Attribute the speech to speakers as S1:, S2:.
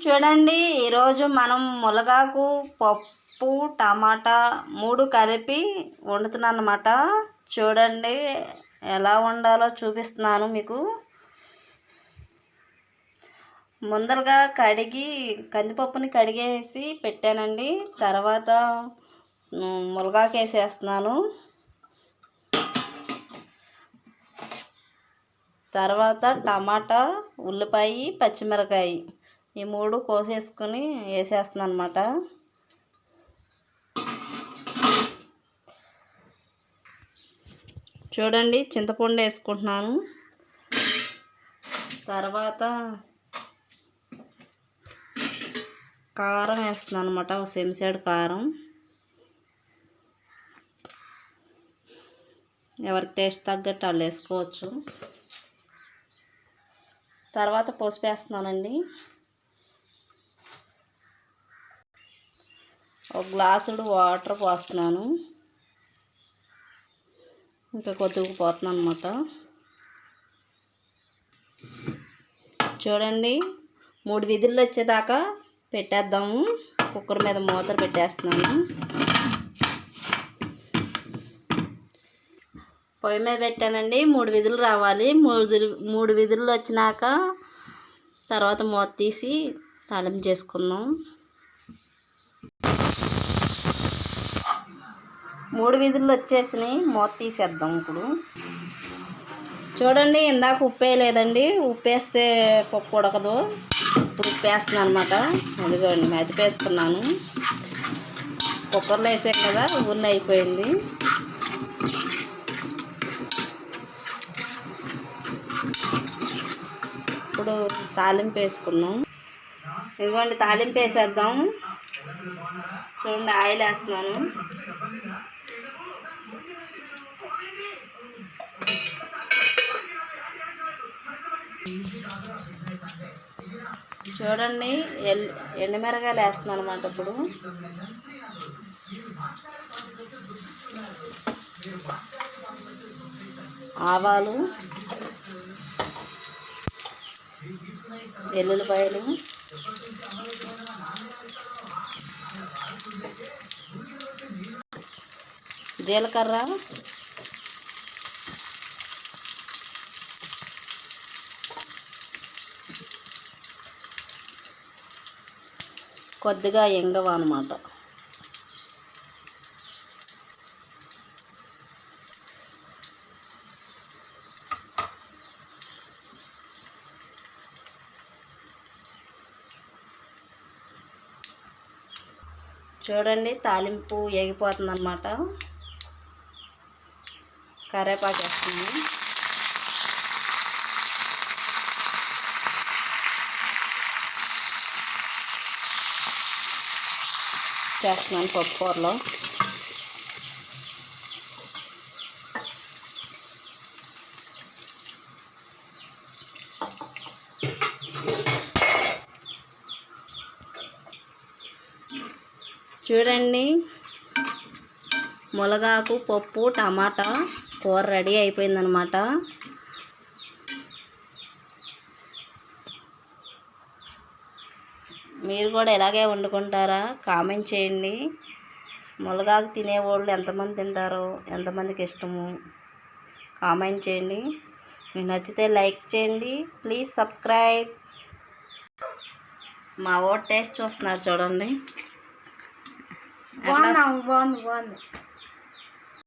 S1: చూడండి ఈరోజు మనం మునగాకు పప్పు టమాటా మూడు కలిపి వండుతున్నాను అనమాట చూడండి ఎలా వండాలో చూపిస్తున్నాను మీకు. ముందరగా కడిగి కందిపప్పుని కడిగేసి పెట్టానండి. తర్వాత ఉమ్, మునగాకు వేసేస్తున్నాను. తర్వాత టమాటా ఉల్లిపాయ పచ్చిమిరకాయ. ఈ మూడు కోసేసుకొని వేసేస్తున్నాను అనమాట చూడండి చింతపండు వేసుకుంటున్నాను. తర్వాత కారం వేస్తున్నాను అనమాట ఒక సెమిసాడు కారం. ఎవరికి టేస్ట్ తగ్గట్టు వాళ్ళు వేసుకోవచ్చు. తర్వాత పసుపు వేస్తున్నానండి. ఒక గ్లాసుడు వాటర్ పోస్తున్నాను. ఇంకా కొద్దిగా పోతున్నాను అనమాట చూడండి మూడు విధులు వచ్చేదాకా పెట్టేద్దాము. కుక్కర్ మీద మూత పెట్టేస్తున్నాను. పొయ్యి మీద పెట్టానండి మూడు విధులు రావాలి. మూడు మూడు విధులు వచ్చినాక తర్వాత మూత తీసి తాలింపు చేసుకుందాం. మూడు విధులు వచ్చేసినాయి. మూత తీసేద్దాం ఇప్పుడు. చూడండి ఇందాక ఉప్పు వేయలేదండి ఉప్పు వేస్తే పప్పు ఉడకదు. ఇప్పుడు ఉప్పు వేస్తున్నాను అనమాట అదిగోండి మెదిపేసుకున్నాను. కుక్కర్లో వేసాం కదా ఊరిని అయిపోయింది. ఇప్పుడు తాలింపు వేసుకుందాం. ఇదిగోండి తాలింపు వేసేద్దాం. చూడండి ఆయిల్ వేస్తున్నాను. చూడండి ఎల్ ఎండుమిరగాయలు వేస్తున్నాను అనమాట ఇప్పుడు. ఆవాలు వెల్లుల్లిపాయలు జీలకర్ర. కొద్దిగా ఎంగవ అనమాట చూడండి తాలింపు ఎగిపోతుంది అనమాట కరేపాకు వేస్తున్నాను. చేస్తున్నాను పప్పు కూరలో. చూడండి. మునగాకు పప్పు టమాటా కూర రెడీ అయిపోయిందనమాట మీరు కూడా ఇలాగే వండుకుంటారా? కామెంట్ చేయండి. మునగాకు తినేవాళ్ళు ఎంతమంది తింటారో ఎంతమందికి ఇష్టము కామెంట్ చేయండి. మీకు నచ్చితే లైక్ చేయండి. Please subscribe. మా ఓ టేస్ట్ చూస్తున్నారు చూడండి.
S2: One on one one.